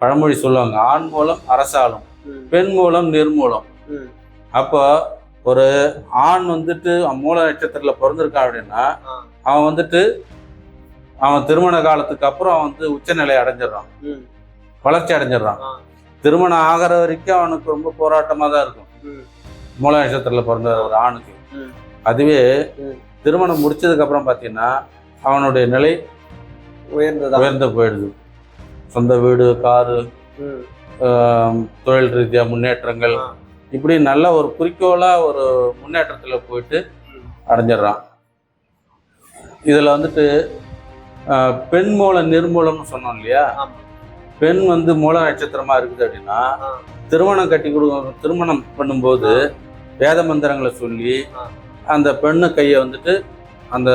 பழமொழி சொல்லுவாங்க. ஆண் மூலம் அரசாலும் பெண் மூலம் நிர்மூலம். அப்போ ஒரு ஆண் வந்துட்டு மூல நட்சத்திரத்துல பிறந்திருக்கான் அப்படின்னா. அவன் வந்துட்டு அவன் திருமண காலத்துக்கு அப்புறம் அவன் வந்து உச்சநிலை அடைஞ்சிடறான். வளர்ச்சி அடைஞ்சிடறான். திருமணம் ஆகிற வரைக்கும் அவனுக்கு ரொம்ப போராட்டமா தான் இருக்கும். மூல நட்சத்திரத்துல பிறந்த ஒரு ஆணுக்கு. அதுவே. திருமணம் முடிச்சதுக்கு அப்புறம் பார்த்தீங்கன்னா அவனுடைய நிலை உயர்ந்ததா? உயர்ந்து போயிடுது. சொந்த வீடு காரு தொழில் ரீதியா முன்னேற்றங்கள். இப்படி நல்ல ஒரு குறிக்கோளா ஒரு முன்னேற்றத்துல போயிட்டு. அடைஞ்சிடுறான் இதுல வந்துட்டு பெண் மூலம் நிர்மூலம்னு சொன்னோம் இல்லையா. பெண் வந்து மூல நட்சத்திரமா இருக்குது அப்படின்னா. திருமணம் கட்டி கொடு திருமணம் பண்ணும்போது வேத மந்திரங்களை சொல்லி. அந்த பெண்ணு கையை வந்துட்டு அந்த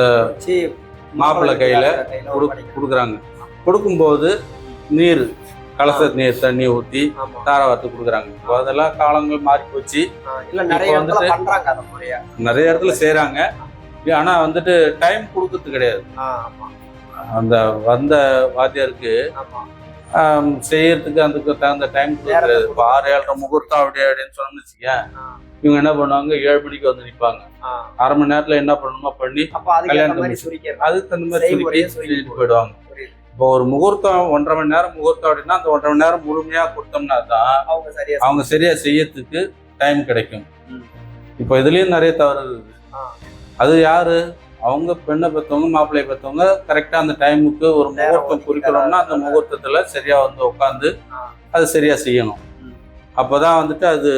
மாப்பிள்ளை கையில கொடு. கொடுக்குறாங்க கொடுக்கும்போது நீர் கலச நீர் தண்ணி ஊற்றி. தாராவாத்து கொடுக்குறாங்க. இப்போ அதெல்லாம் காலங்கள் மாறி போச்சு. நிறைய இடத்துல செய்கிறாங்க ஆனால் வந்துட்டு டைம் கொடுக்கறது கிடையாது. அந்த வந்த வாத்தியாருக்கு செய்யறதுக்கு அதுக்கு தகுந்த டைம் கொடுக்குறது. இப்போ ஆறு ஏழரை முகூர்த்தம் அப்படி அப்படின்னு சொன்னோம்னு வச்சுக்கேன் இவங்க என்ன பண்ணுவாங்க? ஏழு மணிக்கு வந்து நிற்பாங்க. அரை மணி நேரத்தில் என்ன பண்ணணுமோ பண்ணி அப்ப அதுக்கு தகுந்த மாதிரி சுருக்கி போயிடுவாங்க. இப்போ ஒரு முகூர்த்தம் ஒன்றரை மணி நேரம் முகூர்த்தம் அப்படின்னா அந்த ஒன்றரை மணி நேரம் முழுமையாக கொடுத்தோம்னா தான் அவங்க சரியா அவங்க சரியா செய்யறதுக்கு டைம் கிடைக்கும். இப்போ இதுலயும் நிறைய தவறு இருக்குது. அது யாரு அவங்க பெண்ணை பெற்றவங்க மாப்பிள்ளையை பெற்றவங்க கரெக்டா அந்த டைமுக்கு ஒரு முகூர்த்தம் ஒதுக்கி குறிக்கிறோம்னா அந்த. முகூர்த்தத்துல சரியா வந்து உட்காந்து. அது சரியா செய்யணும் ம். அப்பதான் வந்துட்டு அது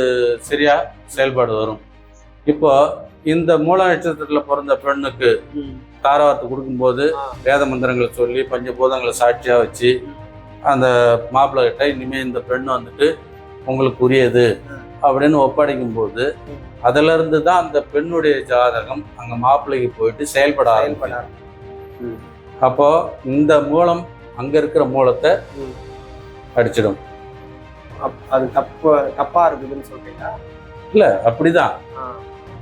சரியா செயல்பாடு வரும் இப்போ இந்த மூல நட்சத்திரத்துல பிறந்த பெண்ணுக்கு ம், தாரவாத்து கொடுக்கும்போது. வேத மந்திரங்களை சொல்லி பஞ்சபூதங்களை சாட்சியா வச்சு அந்த மாப்பிள்ளை கிட்ட இனிமே இந்த பெண் வந்துட்டு உங்களுக்கு உரியது. அப்படின்னு ஒப்படைக்கும் போது ம். அதுல இருந்து தான் அந்த பெண்ணுடைய ஜாதகம் அங்க மாப்பிள்ளைக்கு போயிட்டு செயல்பட ம், அப்போ இந்த மூலம் அங்க இருக்கிற மூலத்தை. அடிச்சிடும் அது தப்பு தப்பா இருக்குதுன்னு சொல்றீங்க இல்ல அப்படிதான்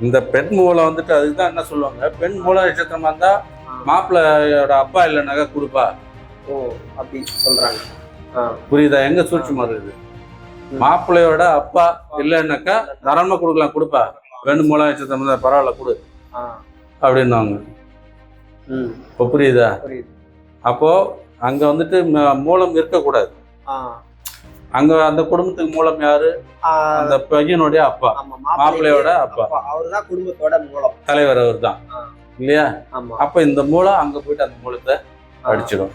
இந்த பெண் மூலம் வந்துட்டு அதுதான் என்ன சொல்லுவாங்க? பெண் மூல நட்சத்திரமா இருந்தா. மாப்பிள்ளையோட அப்பா இல்லைனாக்கா கொடுப்பா. ஓ அப்படி சொல்றாங்க. புரியுதா? எங்க சூட்சமா இருக்குது ம். மாப்பிள்ளையோட அப்பா இல்லைன்னாக்கா தாராளமா கொடுக்கலாம் கொடுப்பா. பெண் மூல நட்சத்திரம் இருந்தா பரவாயில்ல கொடு. ம், இப்போ புரியுதா? அப்போ அங்க வந்துட்டு மூலம் இருக்கக்கூடாது. அங்க அந்த குடும்பத்துக்கு மூலம் யாரு? அந்த பையனுடைய அப்பா. மாப்பிள்ளையோட அப்பா. அவர்தான் குடும்பத்தோட மூலம். தலைவர் அவர் தான். இல்லையா? அப்ப இந்த மூலம் அங்க போயிட்டு அந்த மூலத்தை அடிச்சிடும்